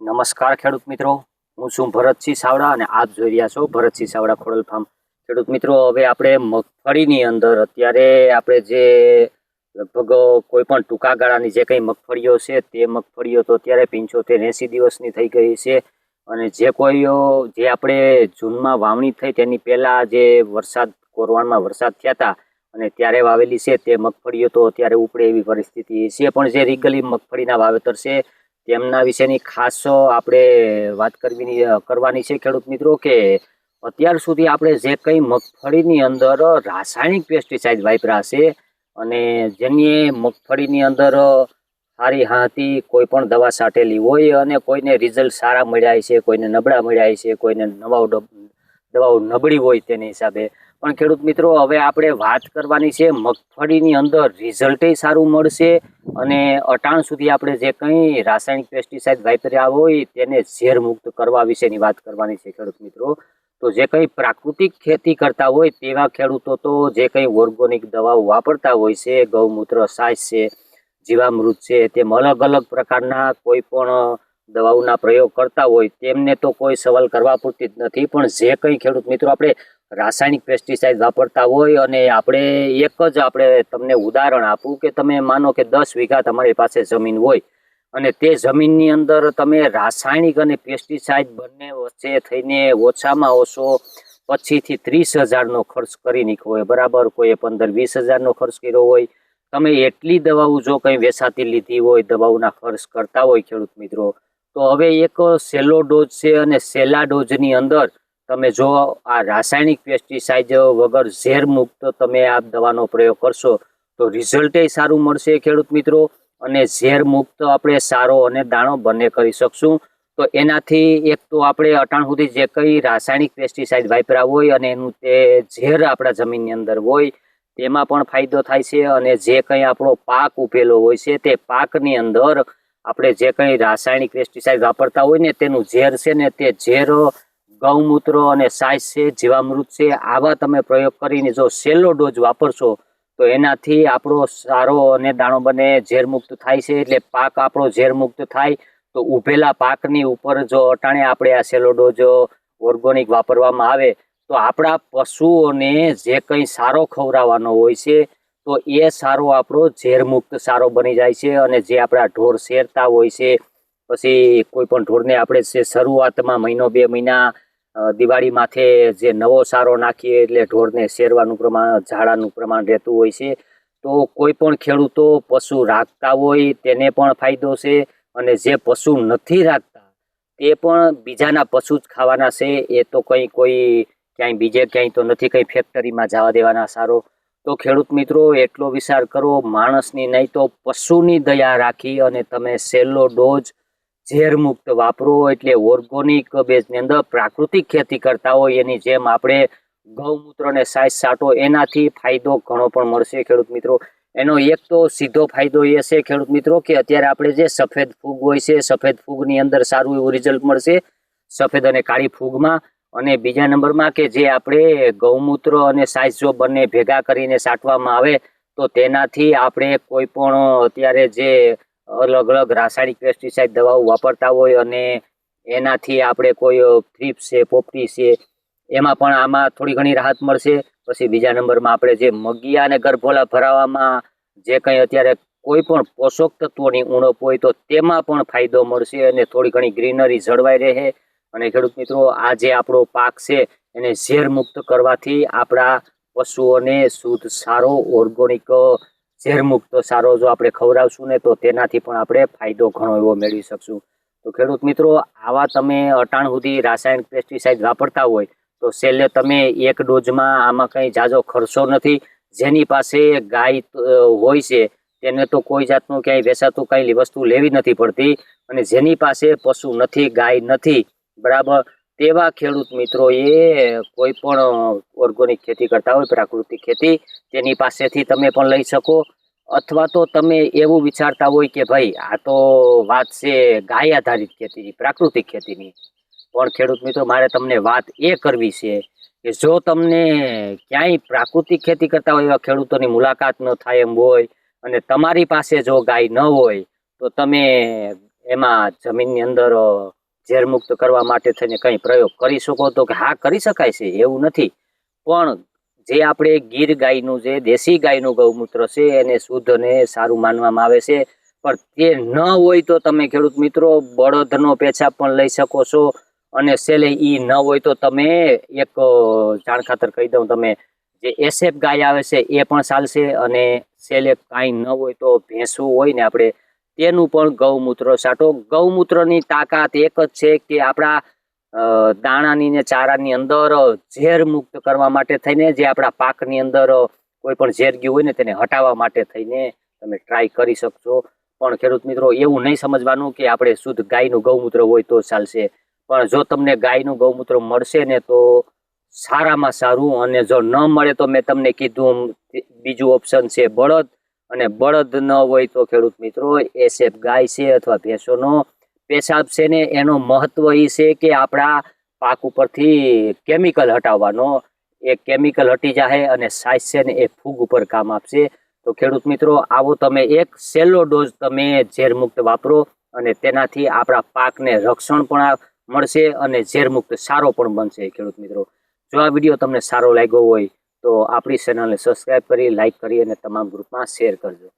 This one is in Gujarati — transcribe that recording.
નમસ્કાર ખેડૂત મિત્રો. હું છું ભરતસિંહ સાવડા અને આપ જોઈ રહ્યા છો ભરતસિંહ સાવડા ખોડલ ફાર્મ. ખેડૂત મિત્રો, હવે આપણે મગફળીની અંદર અત્યારે આપણે જે લગભગ કોઈ પણ ટૂંકા ગાળાની જે કંઈ મગફળીઓ છે તે મગફળીઓ તો અત્યારે પંચોતેર એંસી દિવસની થઈ ગઈ છે. અને જે કોઈ જે આપણે જૂનમાં વાવણી થઈ તેની પહેલાં જે વરસાદ કોરવાણમાં વરસાદ થયા હતા અને ત્યારે વાવેલી છે તે મગફળીઓ તો અત્યારે ઉપડે એવી પરિસ્થિતિ છે. પણ જે રીગલી મગફળીના વાવેતર છે તેમના વિશેની ખાસ આપણે વાત કરવી કરવાની છે ખેડૂત મિત્રો કે અત્યાર સુધી આપણે જે કંઈ મગફળીની અંદર રાસાયણિક પેસ્ટિસાઇડ વાપર્યા છે અને જેની મગફળીની અંદર સારી હાથી કોઈ પણ દવા સાટેલી હોય અને કોઈને રિઝલ્ટ સારા મળ્યા છે, કોઈને નબળા મળ્યા છે, કોઈને નવા દવાઓ નબળી હોય તેની હિસાબે પણ ખેડૂત મિત્રો, હવે આપણે વાત કરવાની છે મગફળીની અંદર રિઝલ્ટે સારું મળશે અને અટાણ સુધી આપણે જે કંઈ રાસાયણિક પેસ્ટિસાઇડ વાપર્યા હોય તેને ઝેર મુક્ત કરવા વિશેની વાત કરવાની છે ખેડૂત મિત્રો. તો જે કંઈ પ્રાકૃતિક ખેતી કરતા હોય તેવા ખેડૂતો તો જે કંઈ ઓર્ગોનિક દવાઓ વાપરતા હોય છે, ગૌમૂત્ર, સાસ છે, જીવામૃત છે, તેમ અલગ અલગ પ્રકારના કોઈ પણ દવાઓના પ્રયોગ કરતા હોય તેમને તો કોઈ સવાલ કરવા પૂરતી જ નથી. પણ જે કંઈ ખેડૂત મિત્રો આપણે રાસાયણિક પેસ્ટિસાઇડ વાપરતા હોય અને આપણે એક જ આપણે તમને ઉદાહરણ આપું કે તમે માનો કે દસ વીઘા તમારી પાસે જમીન હોય અને તે જમીનની અંદર તમે રાસાયણિક અને પેસ્ટિસાઇડ બંને વચ્ચે થઈને ઓછામાં ઓછો પચીસથી ત્રીસ હજારનો ખર્ચ કરી નીકળો હોય. બરાબર, કોઈએ પંદર વીસ હજારનો ખર્ચ કર્યો હોય. તમે એટલી દવાઓ જો કંઈ વેસાતી લીધી હોય, દવાઓના ખર્ચ કરતા હોય ખેડૂત મિત્રો તો હવે એક સેલો ડોઝ છે અને સેલા ડોઝની અંદર તમે જો આ રાસાયણિક પેસ્ટિસાઇડ વગર ઝેર મુક્ત તમે આ દવાનો પ્રયોગ કરશો, તો રિઝલ્ટે સારું મળશે ખેડૂત મિત્રો. અને ઝેર મુક્ત આપણે સારો અને દાણો બંને કરી શકશું. તો એનાથી એક તો આપણે અટાણ સુધી જે કંઈ રાસાયણિક પેસ્ટિસાઇડ વાપરા હોય અને એનું તે ઝેર આપણા જમીનની અંદર હોય, તેમાં પણ ફાયદો થાય છે. અને જે કંઈ આપણો પાક ઉભેલો હોય છે તે પાકની અંદર આપણે જે કંઈ રાસાયણિક પેસ્ટિસાઇડ વાપરતા હોય ને, તેનું ઝેર છે ને, તે ઝેર, ગૌમૂત્ર અને સાઇઝ છે, જીવામૃત છે, આવા તમે પ્રયોગ કરીને જો સેલો ડોઝ વાપરશો, તો એનાથી આપણો સારો અને દાણો બને, ઝેરમુક્ત થાય છે. એટલે પાક આપણો ઝેરમુક્ત થાય. તો ઉભેલા પાકની ઉપર જો અટાણે આપણે આ સેલો ડોઝ ઓર્ગોનિક વાપરવામાં આવે, તો આપણા પશુઓને જે કંઈ સારો ખવડાવવાનો હોય છે તો એ સારો આપણો ઝેરમુક્ત સારો બની જાય છે અને જે આપણા ઢોર શેરતા હોય છે, પછી કોઈ પણ ઢોરને આપણે શરૂઆતમાં મહિનો બે મહિના દિવાળી માથે જે નવો સારો નાખીએ એટલે ઢોરને શેરવાનું પ્રમાણ, ઝાડાનું પ્રમાણ રહેતું હોય છે, તો કોઈ પણ ખેડૂતો પશુ રાખતા હોય તેને પણ ફાયદો છે અને જે પશુ નથી રાખતા તે પણ બીજાના પશુ જ ખાવાના છે, એ તો કંઈ કોઈ ક્યાંય બીજે ક્યાંય તો નથી, કંઈ ફેક્ટરીમાં જવા દેવાના સારો તો ખેડૂત મિત્રો, એટલો વિચાર કરો, માણસની નહીં તો પશુની દયા રાખી અને તમે સેલ્લો ડોઝ ઝેરમુક્ત વાપરો એટલે ઓર્ગોનિક બેઝની અંદર પ્રાકૃતિક ખેતી કરતા હોય, એની જેમ આપણે ગૌમૂત્ર ને સાઈઝ સાટો એનાથી ફાયદો ઘણો પણ મળશે ખેડૂત મિત્રો. એનો એક તો સીધો ફાયદો એ છે ખેડૂત મિત્રો કે અત્યારે આપણે જે સફેદ ફૂગ હોય છે, સફેદ ફૂગની અંદર સારું એવું રિઝલ્ટ મળશે. સફેદ અને કાળી ફૂગમાં અને બીજા નંબરમાં કે જે આપણે ગૌમૂત્ર અને સાઇઝ જો બંને ભેગા કરીને સાટવામાં આવે, તો તેનાથી આપણે કોઈ પણ અત્યારે જે અલગ અલગ રાસાયણિક પેસ્ટિસાઇડ દવાઓ વાપરતા હોય અને એનાથી આપણે કોઈ થ્રીપ્સ છે, પોપટી છે, એમાં પણ આમાં થોડી ઘણી રાહત મળશે. પછી બીજા નંબરમાં આપણે જે મગિયા અને ગરભોલા ભરાવામાં જે કંઈ અત્યારે કોઈ પણ પોષક તત્વોની ઉણપ હોય તો તેમાં પણ ફાયદો મળશે અને થોડી ઘણી ગ્રીનરી જળવાઈ રહે. અને ખેડૂત મિત્રો, આ જે આપણો પાક છે, એને ઝેર મુક્ત કરવાથી આપણા પશુઓને શુદ્ધ, સારો, ઓર્ગોનિક ઝેરમુક્ત સારો જો આપણે ખવડાવશું ને તો તેનાથી પણ આપણે ફાયદો ઘણો એવો મેળવી શકશું. તો ખેડૂત મિત્રો, આવા તમે અટાણ સુધી રાસાયણિક પેસ્ટિસાઇડ વાપરતા હોય, તો છેલ્લે તમે એક ડોઝમાં આમાં કંઈ જાજો ખર્ચો નથી. જેની પાસે ગાય હોય છે, તેને તો કોઈ જાતનું ક્યાંય વેચાતું કાંઈ વસ્તુ લેવી નથી પડતી. અને જેની પાસે પશુ નથી, ગાય નથી બરાબર. તેવા ખેડૂત મિત્રો એ કોઈ પણ ઓર્ગોનિક ખેતી કરતા હોય, પ્રાકૃતિક ખેતી તેની પાસેથી તમે પણ લઈ શકો. અથવા તો તમે એવું વિચારતા હોય કે ભાઈ, આ તો વાત છે ગાય આધારિત ખેતીની, પ્રાકૃતિક ખેતીની. પણ ખેડૂત મિત્રો, મારે તમને વાત એ કરવી છે કે જો તમને ક્યાંય પ્રાકૃતિક ખેતી કરતા હોય એવા ખેડૂતોની મુલાકાત ન થાય એમ હોય અને તમારી પાસે જો ગાય ન હોય, તો તમે એમાં જમીનની અંદર ઝેરમુક્ત કરવા માટે થઈને કંઈ પ્રયોગ કરી શકો તો કે હા, કરી શકાય છે, એવું નથી. પણ જે આપણે ગીર ગાયનું, જે દેશી ગાયનું ગૌમૂત્ર છે, એને શુદ્ધ અને સારું માનવામાં આવે છે. પણ તે ન હોય તો તમે ખેડૂત મિત્રો બળદનો પેશાબ પણ લઈ શકો છો અને છેલ્લે એ ન હોય તો તમે એક જાણ ખાતર કહી દઉં તમે, જે એસએફ ગાય આવે છે, એ પણ ચાલશે અને છેલ્લે કાંઈ ન હોય તો ભેંસું હોય ને આપણે તેનું પણ ગૌમૂત્ર. છાંટો ગૌમૂત્રની તાકાત એક જ છે કે આપણા દાણાની ને ચારાની અંદર ઝેર મુક્ત કરવા માટે થઈને જે આપણા પાકની અંદર કોઈ પણ ઝેર ગયું હોય ને તેને હટાવવા માટે થઈને તમે ટ્રાય કરી શકશો. પણ ખેડૂત મિત્રો, એવું નહીં સમજવાનું કે આપણે શુદ્ધ ગાયનું ગૌમૂત્ર હોય તો ચાલશે. પણ જો તમને ગાયનું ગૌમૂત્ર મળશે ને તો સારામાં સારું અને જો ન મળે તો મેં તમને કીધું બીજું ઓપ્શન છે બળદ. અને બળદ ન હોય તો ખેડૂત મિત્રો એસેફ ગાય છે અથવા ભેંસોનો પેશાબ છે ને, એનો મહત્વ એ છે કે આપણા પાક ઉપરથી કેમિકલ હટાવવાનો. એ કેમિકલ હટી જાય અને સાઇઝ છે ને, એ ફૂગ ઉપર કામ આપશે. તો ખેડૂત મિત્રો, આવો તમે એક સેલો ડોઝ તમે ઝેરમુક્ત વાપરો અને તેનાથી આપણા પાકને રક્ષણ પણ મળશે અને ઝેરમુક્ત સારો પણ બનશે ખેડૂત મિત્રો. જો આ વીડિયો તમને સારો લાગ્યો હોય તો આપણી ચેનલને સબસ્ક્રાઈબ કરી લાઇક કરી અને તમામ ગ્રુપમાં શેર કરજો.